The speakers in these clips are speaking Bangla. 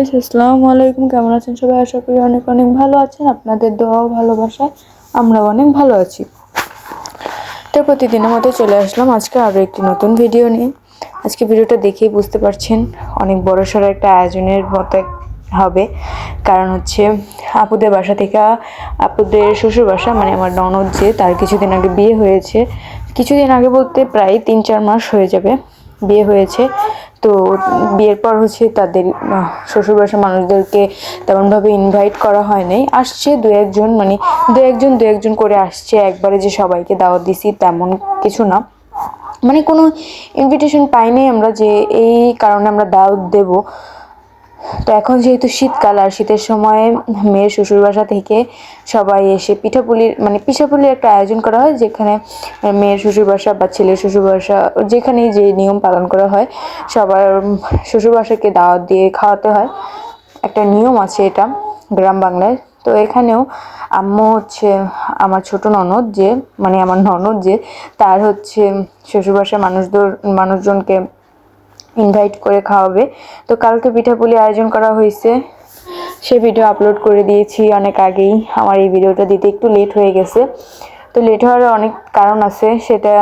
আসসালামু আলাইকুম। কেমন আছেন সবাই? আশা করি অনেক অনেক ভালো আছেন। আপনাদের দোয়াও ভালোবাসায় আমরা অনেক ভালো আছি। তো প্রতিদিনের মতো চলে আসলাম আজকে আরও একটি নতুন ভিডিও নিয়ে। আজকে ভিডিওটা দেখেই বুঝতে পারছেন অনেক বড় সড়ো একটা আয়োজনের মতো হবে। কারণ হচ্ছে আপুদের বাসা থেকে আপুদের শ্বশুর বাসা মানে আমার ননদ যে, তার কিছুদিন আগে বিয়ে হয়েছে। কিছুদিন আগে বলতে প্রায় তিন চার মাস হয়ে যাবে। বিয়ে হয়েছে। তো বিয়ের পর হচ্ছে তাদের আহ, শ্বশুর বাসার মানুষদেরকে তেমনভাবে ইনভাইট করা হয় নাই। আসছে দু একজন মানে দু একজন দু একজন করে আসছে। একবারে যে সবাইকে দাওয়াত দিছি তেমন কিছু না। মানে কোনো ইনভিটেশন পাইনি আমরা যে এই কারণে আমরা দাওয়াত দেবো। তো এখন যেহেতু শীতকাল আর শীতের সময় মেয়ের শ্বশুর বাসা থেকে সবাই এসে পিঠাপুলির মানে পিঠাপুলির একটা আয়োজন করা হয়, যেখানে মেয়ের শ্বশুর বাসা বা ছেলের শ্বশুর বাসা, যেখানেই যে নিয়ম পালন করা হয়, সবার শ্বশুর বাসাকে দাওয়াত দিয়ে খাওয়াতে হয়। একটা নিয়ম আছে এটা গ্রাম বাংলায়। তো এখানেও আম্মু হচ্ছে আমার ছোট ননদ যে মানে আমার ননদ যে, তার হচ্ছে শ্বশুর বাসার মানুষদের, মানুষজনকে ইনভাইট করে খাওয়াবে। তো কালকে পিঠাপুলি আয়োজন করা হয়েছে। সে ভিডিও আপলোড করে দিয়েছি অনেক আগেই। আমার এই ভিডিওটা দিতে একটু লেট হয়ে গেছে। তো লেট হওয়ার অনেক কারণ আছে। সেটা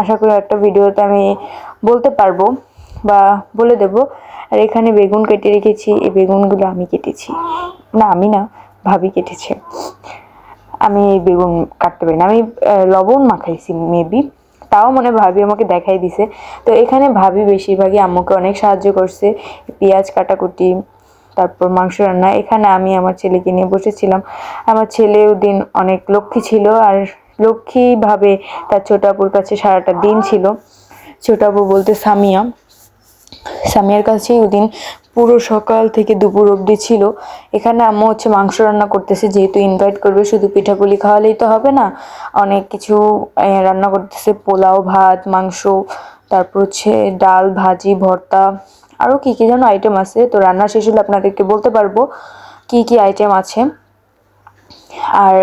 আশা করি একটা ভিডিওতে আমি বলতে পারব বা বলে দেব। আর এখানে বেগুন কেটে রেখেছি। এই বেগুনগুলো আমি কেটেছি। না, আমি না, ভাবি কেটেছে। আমি বেগুন কাটতে পারি না। আমি লবণ মাখাইছি মেবি তাও মনে ভাবি আমাকে দেখাই দিছে। তো এখানে ভাবি বেশিরভাগই আম্মুকে অনেক সাহায্য করছে। পেঁয়াজ, কাটাকুটি, তারপর মাংস রান্না। এখানে আমি আমার ছেলেকে নিয়ে বসেছিলাম। আমার ছেলেও দিন অনেক লক্ষ্মী ছিল আর লক্ষ্মীভাবে তার ছোট আপুর কাছে সারাটা দিন ছিল। ছোট আপু বলতে সামিয়া। সামিয়ার কাছেই ওদিন পুরো সকাল থেকে দুপুর অবধি ছিল। এখানে আম্মু হচ্ছে মাংস রান্না করতেছে, যেহেতু ইনভাইট করবে, শুধু পিঠাপুলি খাওয়ালেই তো হবে না। অনেক কিছু রান্না করতেছে, পোলাও, ভাত, মাংস, তারপর হচ্ছে ডাল, ভাজি, ভর্তা। আরও কী কী যেন আইটেম আছে, তো রান্না শেষ হলে আপনাদেরকে বলতে পারব কী কী আইটেম আছে। আর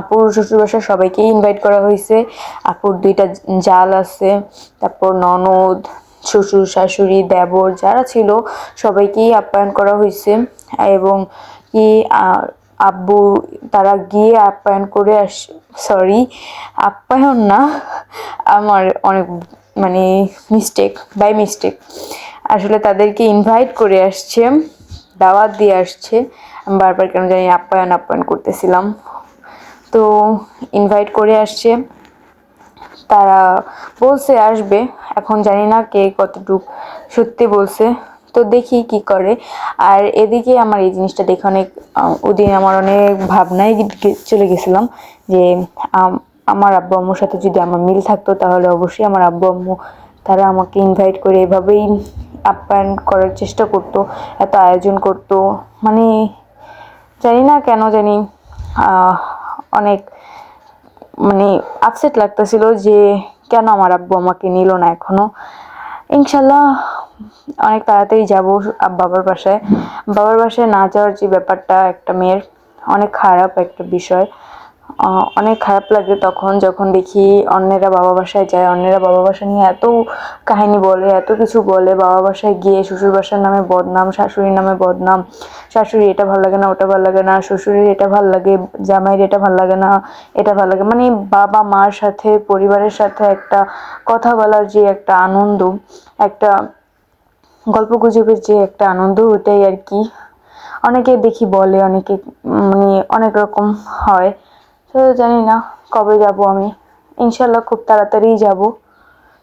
আপুর শ্বশুরবাসার সবাইকেই ইনভাইট করা হয়েছে। আপুর দুইটা জাল আছে, তারপর ননদ শ্বশুর, শাশুড়ি, দেবর যারা ছিল, সবাইকেই আপ্যায়ন করা হয়েছে। এবং কি আব্বু তারা গিয়ে আপ্যায়ন করে আস সরি আপ্যায়ন না, আমার অনেক মানে মিস্টেক বাই মিস্টেক আসলে তাদেরকে ইনভাইট করে আসছে, দাওয়াত দিয়ে আসছে। আমি বারবার কেন জানি আপ্যায়ন আপ্যায়ন করতেছিলাম। তো ইনভাইট করে আসছে। তারা বলছে আসবে, এখন জানি না কে কতটুক সত্যি বলছে। তো দেখি কি করে। আর এদিকে আমার এই জিনিসটা দেখে অনেক ওদিন আমার অনেক ভাবনায় চলে গেছিলাম যে আমার আব্বু আম্মুর সাথে যদি আমার মিল থাকতো তাহলে অবশ্যই আমার আব্বু আম্মু তারা আমাকে ইনভাইট করে এভাবেই আপ্যায়ন করার চেষ্টা করতো, এত আয়োজন করতো। মানে জানি না কেন জানি অনেক মানে আপসেট লাগতেছিল যে কেন আমার আব্বু আমাকে নিল না এখনও। ইনশাল্লাহ অনেক তাড়াতাড়ি যাব বাবার বাসায়। বাবার বাসায় না যাওয়ার যে ব্যাপারটা একটা মেয়ের, অনেক খারাপ একটা বিষয়। অনেক খারাপ লাগে তখন যখন দেখি অন্যেরা বাবা বাসায় যায়, অন্যেরা বাবা বাসা নিয়ে এত কাহিনী বলে, এত কিছু বলে, বাবা বাসায় গিয়ে শ্বশুর বাসার নামে বদনাম, শাশুড়ির নামে বদনাম, শাশুড়ি, এটা ভালো লাগে না, ওটা ভালো লাগে না, শ্বশুরের এটা ভালো লাগে, জামাইয়ের এটা ভালো লাগে না, এটা ভালো লাগে। মানে বাবা মার সাথে, পরিবারের সাথে একটা কথা বলার যে একটা আনন্দ, একটা গল্প গুজবের যে একটা আনন্দ ওটাই আর কি। অনেকে দেখি বলে, অনেকে মানে অনেক রকম হয়। তো জানি না কবে যাব আমি। ইনশাল্লাহ খুব তাড়াতাড়িই যাব।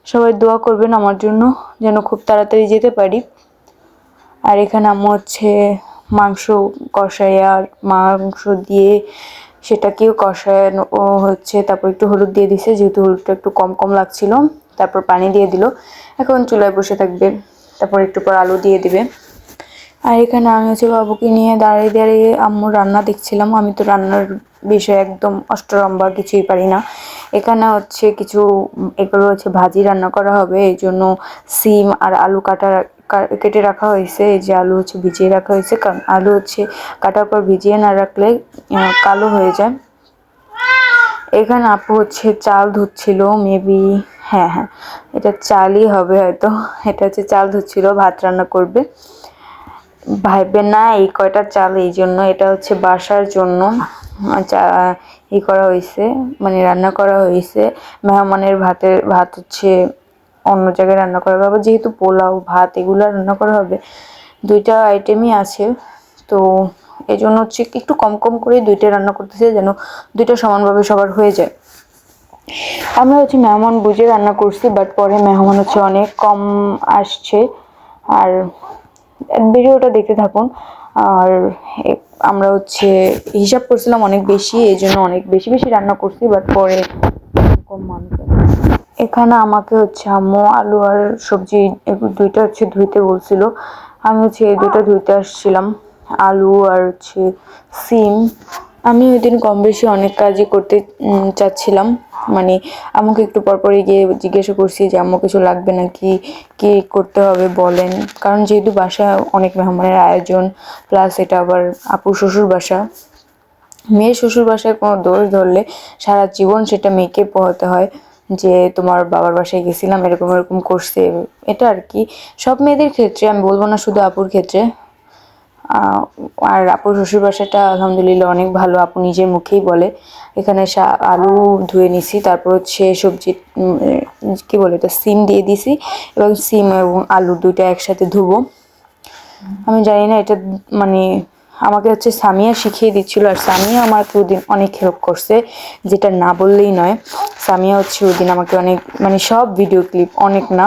সবাই দোয়া করবেন আমার জন্য যেন খুব তাড়াতাড়ি যেতে পারি। আর এখানে আম্মু হচ্ছে মাংস কষায় আর মাংস দিয়ে সেটাকেও কষানো ও হচ্ছে, তারপর একটু হলুদ দিয়ে দিছে, যেহেতু হলুদটা একটু কম কম লাগছিল, তারপর পানি দিয়ে দিল। এখন চুলায় বসে থাকবে, তারপর একটু পর আলু দিয়ে দিবে। আর এখানে আমি হচ্ছে বাবুকে নিয়ে দাঁড়িয়ে দাঁড়িয়ে আম্মুর রান্না দেখছিলাম। আমি তো রান্নার বিষয়ে একদম অষ্টরম্বা কিছুই পারি না। এখানে হচ্ছে কিছু এগুলো হচ্ছে ভাজি রান্না করা হবে। এই জন্য সিম আর আলু কাটা কেটে রাখা হয়েছে। এই যে আলু হচ্ছে ভিজিয়ে রাখা হয়েছে। কারণ আলু হচ্ছে কাটার পর ভিজিয়ে না রাখলে কালো হয়ে যায়। এখানে আপু হচ্ছে চাল ধুচ্ছিল মেবি হ্যাঁ হ্যাঁ। এটা চালই হবে হয়তো। এটা হচ্ছে চাল ধুচ্ছিল, ভাত রান্না করবে। ভাইবে না, এই কয়টা চাল, এই জন্য এটা হচ্ছে বাসার জন্য। ই করা হয়েছে মানে রান্না করা হয়েছে। মেহমানের ভাতের, ভাত হচ্ছে অন্য জায়গায় রান্না করা হবে। যেহেতু পোলাও, ভাত, এগুলো রান্না করা হবে, দুইটা আইটেমই আছে। তো এই জন্য হচ্ছে একটু কম কম করে দুইটা রান্না করতেছে, যেন দুইটা সমানভাবে সবার হয়ে যায়। আমরা হচ্ছে মেহমান বুঝে রান্না করছি বাট পরে মেহমান হচ্ছে অনেক কম আসছে। আর ভিডিওটা দেখতে থাকুন। আর আমরা হচ্ছে হিসাব করছিলাম অনেক বেশি এই জন্য অনেক বেশি বেশি রান্না করছি বাট পরে কম মানুষ এখানে আমাকে হচ্ছে আম্মু, আলু আর সবজি দুইটা হচ্ছে ধুইতে বলছিল। আমি হচ্ছে এই দুটো ধুইতে আসছিলাম। আলু আর হচ্ছে সিম। আমি ওই দিন কম বেশি অনেক কাজই করতে চাচ্ছিলাম। মানে আমাকে একটু পরপরই গিয়ে জিজ্ঞাসা করছি যে, আম্মু, কিছু লাগবে নাকি? কি করতে হবে বলেন? কারণ যেহেতু বাসা অনেক মেহমানের আয়োজন, প্লাস এটা আবার আপু শ্বশুর বাসা। মেয়ের শ্বশুর বাসায় কোনো দোষ ধরলে সারা জীবন সেটা মেয়েকে পোহাতে হয়, যে তোমার বাবার বাসায় গেছিলাম, এরকম এরকম করছে। এটা আর কি। সব মেয়েদের ক্ষেত্রে, আমি বলব না শুধু আপুর ক্ষেত্রে আর আপুর শ্বশুর বাসাটা আলহামদুলিল্লাহ অনেক ভালো। আপু নিজের মুখেই বলে। এখানে আলু ধুয়ে নিছি, তারপর হচ্ছে সবজি কি বলে এটা, সিম দিয়ে দিছি এবং সিম এবং আলু দুইটা একসাথে ধুবো। আমি জানি না, এটা মানে আমাকে হচ্ছে সামিয়া শিখিয়ে দিচ্ছিল, আর সামিয়া আমার ওদিন অনেক হেল্প করছে, যেটা না বললেই নয়। সামিয়া হচ্ছে ওদিন আমাকে অনেক মানে সব ভিডিও ক্লিপ অনেক না,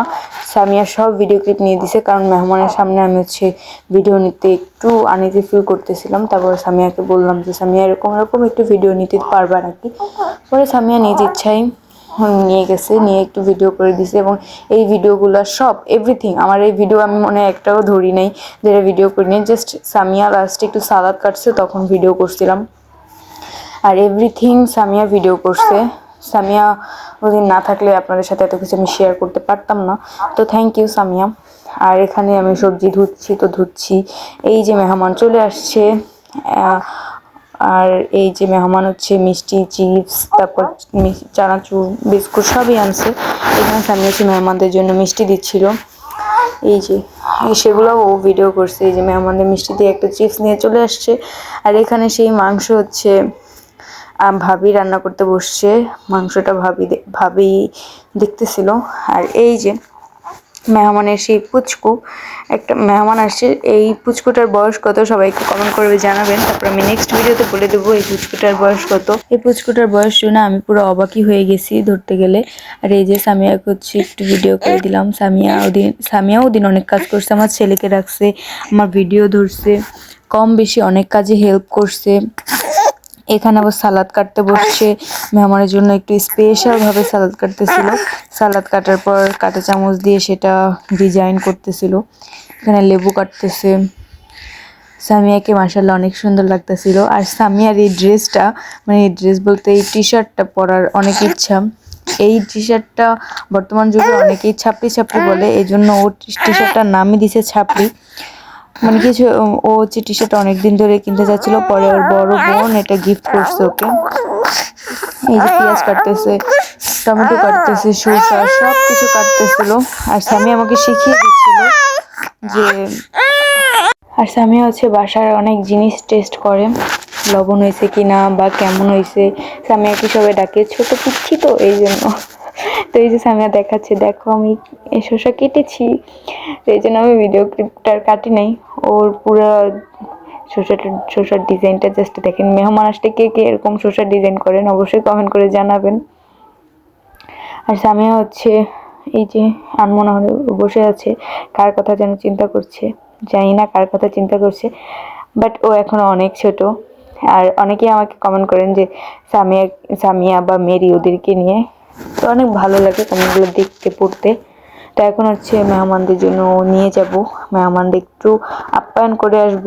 সামিয়া সব ভিডিও ক্লিপ নিয়ে দিছে, কারণ মেহমানের সামনে আমি হচ্ছে ভিডিও নিতে একটু আনিতে ফিল করতেছিলাম, তারপর সামিয়াকে বললাম যে, সামিয়া, এরকম এরকম একটু ভিডিও নিতে পারবা নাকি? পরে সামিয়া নিজ ইচ্ছাই নিয়ে গেছে, নিয়ে একটু ভিডিও করে দিছে এবং এই ভিডিওগুলো সব এভরিথিং আমার এই ভিডিও আমি মনে একটাও ধরি নাই, যেটা ভিডিও করি নাই জাস্ট সামিয়া লাস্টে একটু সালাদ কাটছে, তখন ভিডিও করছিলাম। আর এভরিথিং সামিয়া ভিডিও করছে। সামিয়া ওদিন না থাকলে আপনাদের সাথে এত কিছু আমি শেয়ার করতে পারতাম না। তো থ্যাংক ইউ সামিয়া। আর এখানে আমি সবজি ধুচ্ছি, তো ধুচ্ছি। এই যে মেহমান চলে আসছে আর এই যে মেহমান হচ্ছে মিষ্টি, চিপস, তারপর চানাচুর, বিস্কুট সবই আনছে। এখানে সামনে হচ্ছে মেহমানদের জন্য মিষ্টি দিচ্ছিল। এই যে সেগুলো ও ভিডিও করছে। এই যে মেহমানদের মিষ্টি দিয়ে একটা চিপস নিয়ে চলে আসছে। আর এখানে সেই মাংস হচ্ছে ভাবি রান্না করতে বসছে, মাংসটা ভাবি ভাবি দেখতেছিল। আর এই যে মেহমানের সেই পুচকু, একটা মেহমান আসছে, এই পুচকুটার বয়স কত সবাইকে কমেন্ট করবে জানাবেন। তারপর আমি নেক্সট ভিডিওতে বলে দেবো এই পুচকুটার বয়স কত। এই পুচকুটার বয়স শুনে আমি পুরো অবাকই হয়ে গেছি ধরতে গেলে। আর এই যে সামিয়াকে হচ্ছে একটু ভিডিও করে দিলাম। সামিয়া ওদিন সামিয়া ওদিন অনেক কাজ করছে, আমার ছেলেকে রাখছে, আমার ভিডিও ধরছে, কম বেশি অনেক কাজে হেল্প করছে। এখানে আবার সালাদ কাটতে বসছে। মেহমানের জন্য একটু স্পেশালভাবে সালাদ কাটতেছিল। সালাদ কাটার পর কাঁটা চামচ দিয়ে সেটা ডিজাইন করতেছিল। এখানে লেবু কাটতেছে। সামিয়াকে মাসাল্লাহ অনেক সুন্দর লাগতেছিল। আর সামিয়ার এই ড্রেসটা মানে এই ড্রেস বলতে এই টি শার্টটা পরার অনেক ইচ্ছা। এই টি শার্টটা বর্তমান যুগে অনেকেই ছাপড়ি ছাপড়ি বলে। এই জন্য ও টি শার্টটার নামই দিছে ছাপড়ি। মানে কিছু ও হচ্ছে টি শার্ট অনেকদিন ধরে কিনতে চাচ্ছিল পরে ওর বড় বোন এটা গিফট করছে ওকে। এই যে পেঁয়াজ কাটতেছে, টমেটো কাটতেছে শসা সব কিছু কাটতেছিল। আর স্বামী আমাকে শিখিয়ে দিচ্ছিল যে, আর স্বামী হচ্ছে বাসার অনেক জিনিস টেস্ট করে, লবণ হয়েছে কি না বা কেমন হয়েছে। স্বামী কি সবাই ডাকে, ছোট পিচ্ছি তো, এই জন্য। তো এই যে সামিয়া দেখাচ্ছে, দেখো আমি শসা কেটেছি। এই জন্য আমি ভিডিও ক্লিপটার কাটি নাই। ওর পুরো শসাটা শসার ডিজাইনটা জাস্ট দেখেন, মেহমান আসলে কে কে এরকম শসার ডিজাইন করেন, অবশ্যই কমেন্ট করে জানাবেন। আর সামিয়া হচ্ছে, এই যে আনমনা হলে বসে আছে, কার কথা যেন চিন্তা করছে, জানি না কার কথা চিন্তা করছে বাট ও এখনও অনেক ছোট। আর অনেকেই আমাকে কমেন্ট করেন যে সামিয়া সামিয়া বা মেরি ওদেরকে নিয়ে। তো অনেক ভালো লাগে কমেন্টগুলো দেখতে, পড়তে। তো এখন হচ্ছে মেহমানদের জন্য নিয়ে যাব। মেহমানদের একটু আপ্যায়ন করে আসব।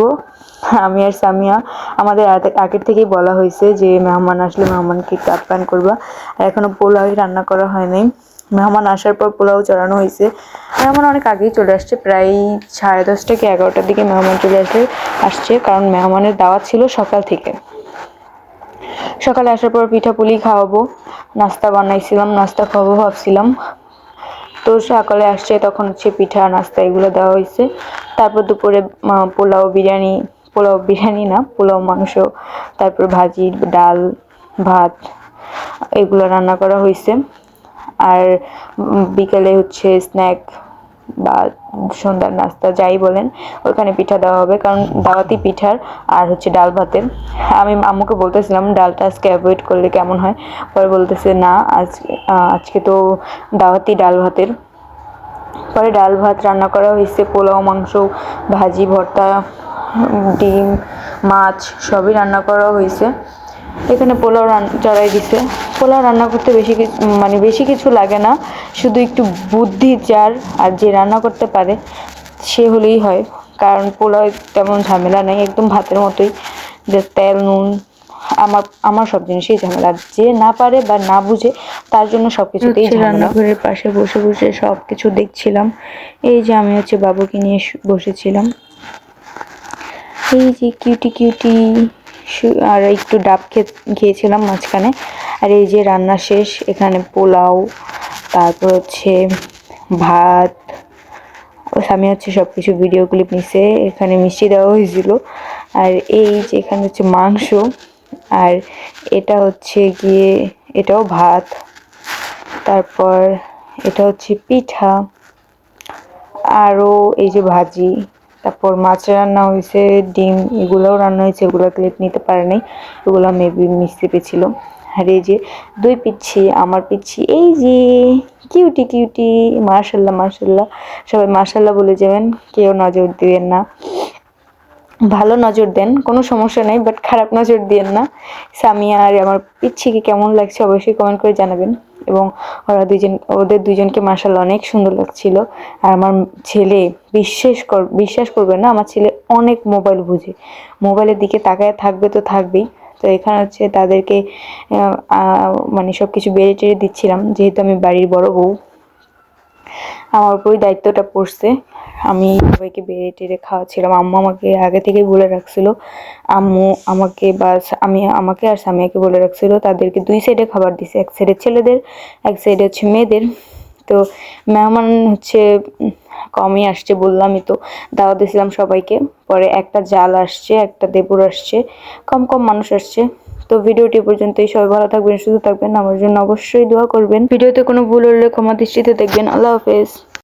আমি আর সামিয়া, আমাদের আগের থেকেই বলা হয়েছে যে মেহমান আসলে মেহমানকে একটু আপ্যায়ন করবা। আর এখনও পোলাওই রান্না করা হয় নাই। মেহমান আসার পর পোলাও চড়ানো হয়েছে। মেহমান অনেক আগেই চলে আসছে, প্রায় সাড়ে দশটা কি এগারোটার দিকে মেহমান চলে আসে, আসছে, কারণ মেহমানের দাওয়াত ছিল সকাল থেকে। সকালে আসার পর পিঠাপুলি খাওয়াবো। নাস্তা বানাইছিলাম, নাস্তা খাওয়াবো ভাবছিলাম। তো সকালে আসছে, তখন হচ্ছে পিঠা, নাস্তা এগুলো দেওয়া হয়েছে। তারপর দুপুরে পোলাও, বিরিয়ানি পোলাও, বিরিয়ানি না, পোলাও, মাংস, তারপর ভাজি, ডাল, ভাত, এগুলো রান্না করা হয়েছে। আর বিকালে হচ্ছে স্ন্যাক বা সন্ধ্যার নাস্তা যাই বলেন ওখানে পিঠা দেওয়া হবে কারণ দাওয়াতি পিঠার আর হচ্ছে ডাল ভাতের আমি আম্মুকে বলতেছিলাম ডালটা আজকে অ্যাভয়েড করলে কেমন হয়? পরে বলতেছে না আজ আজকে তো দাওয়াতি ডাল ভাতের। পরে ডাল ভাত রান্না করা হয়েছে পোলাও মাংস ভাজি ভর্তা ডিম মাছ সবই রান্না করা হয়েছে। এখানে পোলাও রান চড়াই দিছে পোলাও রান্না করতে বেশি কিছু মানে বেশি কিছু লাগে না শুধু একটু বুদ্ধি যার আর যে রান্না করতে পারে সে হলেই হয়। কারণ পোলাও তেমন ঝামেলা নেই একদম ভাতের মতোই। যে তেল নুন আমার আমার সব জিনিসই ঝামেলা। যে না পারে বা না বুঝে তার জন্য সব কিছুতেই রান্নাঘরের পাশে বসে বসে সব কিছু দেখছিলাম। এই যে আমি হচ্ছে বাবুকে নিয়ে বসেছিলাম। এই যে কিউটি কিউটি আর একটু ডাব খেয়েছিলাম মাঝখানে। আর এই যে রান্না শেষ, এখানে পোলাও, তারপর হচ্ছে ভাত স্বামী হচ্ছে সব কিছু ভিডিও ক্লিপ নিছে, এখানে মিষ্টি দেওয়া হয়েছিল। আর এই যে এখানে হচ্ছে মাংস, আর এটা হচ্ছে গিয়ে, এটাও ভাত। তারপর এটা হচ্ছে পিঠা। আরও এই যে ভাজি। তারপর মাছ রান্না হয়েছে, ডিম, এগুলোও রান্না হয়েছে, এগুলো ক্লিপ নিতে পারে নাই, এগুলো মেবি মিস্ত্রি পেছিল আর এই যে দুই পিচ্ছি, আমার পিচ্ছি, এই যে কিউটি কিউটি মার্শাল্লাহ মার্শাল্লাহ সবাই মার্শাল্লাহ বলে যাবেন, কেউ নজর দিবেন না। ভালো নজর দেন, কোনো সমস্যা নেই বাট খারাপ নজর দিয়েন না। সামিয়া আর আমার পিচ্ছিকে কেমন লাগছে অবশ্যই কমেন্ট করে জানাবেন। এবং ওরা দুজন ওদের দুজনকে মার্শাল অনেক সুন্দর লাগছিল। আর আমার ছেলে বিশ্বাস কর, বিশ্বাস করবে না, আমার ছেলে অনেক মোবাইল বুঝে। মোবাইলের দিকে তাকায় থাকবে তো থাকবেই। তো এখানে হচ্ছে তাদেরকে মানে সব কিছু বেড়ে টেড়ে দিচ্ছিলাম, যেহেতু আমি বাড়ির বড় বউ। আমার উপরই দায়িত্বটা পড়ছে। আমি সবাইকে বেড়ে টেড়ে খাওয়াচ্ছিলাম। আম্মু আমাকে আগে থেকেই বলে রাখছিল, আম্মু আমাকে বা আমি, আমাকে আর সামিয়াকে বলে রাখছিল, তাদেরকে দুই সাইডে খাবার দিছে, এক সাইডে ছেলেদের, এক সাইডে হচ্ছে মেয়েদের। তো মেহমান হচ্ছে, কমই আসছে বললামই তো দাওয়া দিয়েছিলাম সবাইকে। পরে একটা জাল আসছে, একটা দেবুর আসছে, কম কম মানুষ আসছে। তো ভিডিওটি পর্যন্তই। সবাই ভালো থাকবেন, সুস্থ থাকবেন। আমার জন্য অবশ্যই দোয়া করবেন। ভিডিওতে কোনো ভুল হলে ক্ষমা দৃষ্টিতে দেখবেন। আল্লাহ হাফেজ।